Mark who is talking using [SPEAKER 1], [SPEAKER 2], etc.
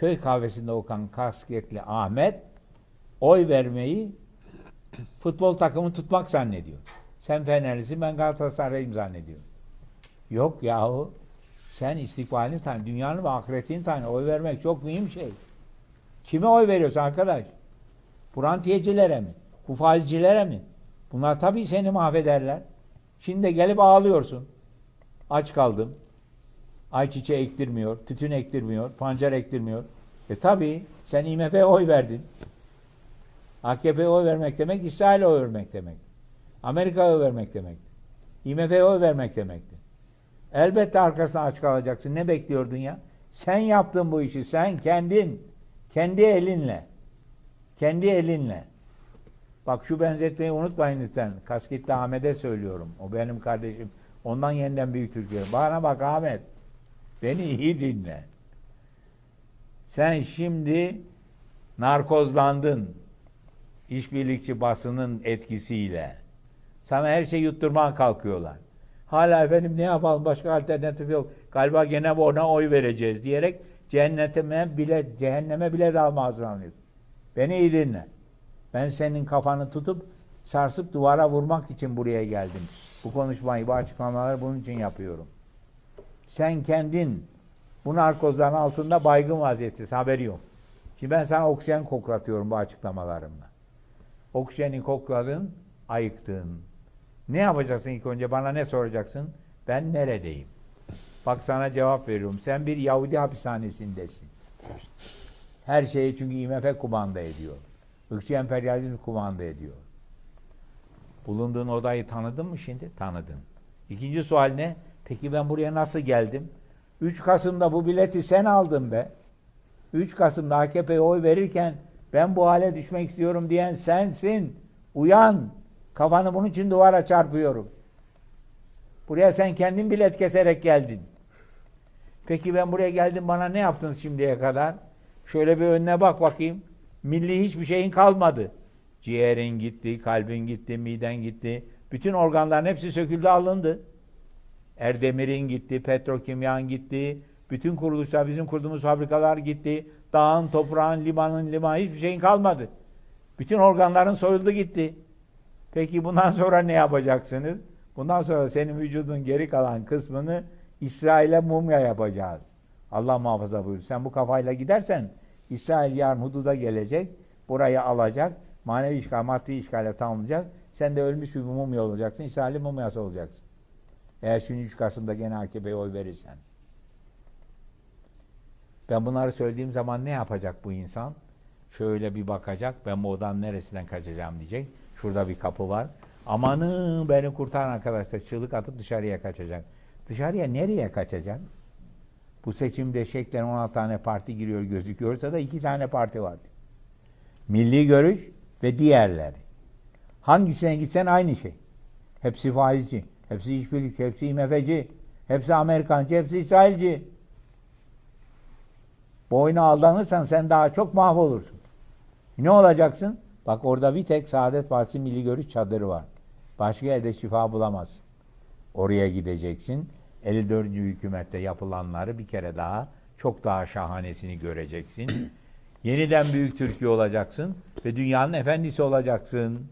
[SPEAKER 1] köy kahvesinde okan kasketli Ahmet oy vermeyi futbol takımı tutmak zannediyor. Sen Fenerlisin ben Galatasaraylıyım zannediyor. Yok yahu sen istikbalini tan, dünyanın ve ahiretini tan. Oy vermek çok mühim şey. Kime oy veriyorsun arkadaş? Bu rantiyecilere mi? Bu faizcilere mi? Bunlar tabii seni mahvederler. Şimdi de gelip ağlıyorsun. Aç kaldım. Ayçiçeği ektirmiyor, tütün ektirmiyor, pancar ektirmiyor. E tabii sen IMF'ye oy verdin. AKP'ye oy vermek demek, İsrail'e oy vermek demek. Amerika'ya oy vermek demek. IMF'ye oy vermek demekti. Elbette arkasına aç kalacaksın. Ne bekliyordun ya? Sen yaptın bu işi. Sen kendin. Kendi elinle. Kendi elinle. Bak şu benzetmeyi unutmayın lütfen. Kasketli Ahmet'e söylüyorum. O benim kardeşim. Ondan yeniden büyük Türkiye. Bana bak Ahmet. Beni iyi dinle. Sen şimdi narkozlandın. İşbirlikçi basının etkisiyle. Sana her şeyi yutturmaya kalkıyorlar. Hala efendim ne yapalım başka alternatif yok. Galiba gene ona oy vereceğiz diyerek cehenneme bile cehenneme bile dalma hazırlanıyorsun. Beni iyi dinle. Ben senin kafanı tutup sarsıp duvara vurmak için buraya geldim. Bu konuşmayı, bu açıklamaları bunun için yapıyorum. Sen kendin bu narkozların altında baygın vaziyettesin. Haberi yok. Şimdi ben sana oksijen koklatıyorum bu açıklamalarımla. Oksijeni kokladın, ayıktın. Ne yapacaksın ilk önce? Bana ne soracaksın? Ben neredeyim? Bak sana cevap veriyorum. Sen bir Yahudi hapishanesindesin. Her şeyi çünkü IMF kumanda ediyor. Irkçı emperyalizm kumanda ediyor. Bulunduğun odayı tanıdın mı şimdi? Tanıdın. İkinci sual ne? Peki ben buraya nasıl geldim? 3 Kasım'da bu bileti sen aldın be. 3 Kasım'da AKP'ye oy verirken ben bu hale düşmek istiyorum diyen sensin. Uyan. Kafanı bunun için duvara çarpıyorum. Buraya sen kendin bilet keserek geldin. Peki ben buraya geldim bana ne yaptınız şimdiye kadar? Şöyle bir önüne bak bakayım. Milli hiçbir şeyin kalmadı. Ciğerin gitti, kalbin gitti, miden gitti. Bütün organların hepsi söküldü alındı. Erdemir'in gitti, petrokimyan gitti. Bütün kuruluşlar, bizim kurduğumuz fabrikalar gitti. Dağın, toprağın, limanın, liman hiçbir şeyin kalmadı. Bütün organların soyuldu gitti. Peki bundan sonra ne yapacaksınız? Bundan sonra senin vücudun geri kalan kısmını İsrail'e mumya yapacağız. Allah muhafaza buyur. Sen bu kafayla gidersen İsrail yarın hududa gelecek, burayı alacak, manevi işgal, maddi işgale tamamlayacak. Sen de ölmüş bir mumya olacaksın, İsrail'in mumyası olacaksın. Eğer şimdi 3 Kasım'da gene AKP'ye oy verirsen. Ben bunları söylediğim zaman ne yapacak bu insan? Şöyle bir bakacak, ben bu odanın neresinden kaçacağım diyecek. Şurada bir kapı var. Amanı beni kurtaran arkadaşlar çığlık atıp dışarıya kaçacak. Dışarıya nereye kaçacak? Bu seçimde şeklen 16 tane parti giriyor gözüküyorsa da iki tane parti var. Milli Görüş ve diğerleri. Hangisine gitsen aynı şey. Hepsi faizci, hepsi işbirlikçi, hepsi IMF'ci, hepsi Amerikancı, hepsi İsrailci. Boyuna aldanırsan sen daha çok mahvolursun. Ne olacaksın? Bak orada bir tek Saadet Partisi Milli Görüş çadırı var. Başka yerde şifa bulamazsın. Oraya gideceksin. 54. hükümette yapılanları bir kere daha çok daha şahanesini göreceksin. Yeniden büyük Türkiye olacaksın ve dünyanın efendisi olacaksın.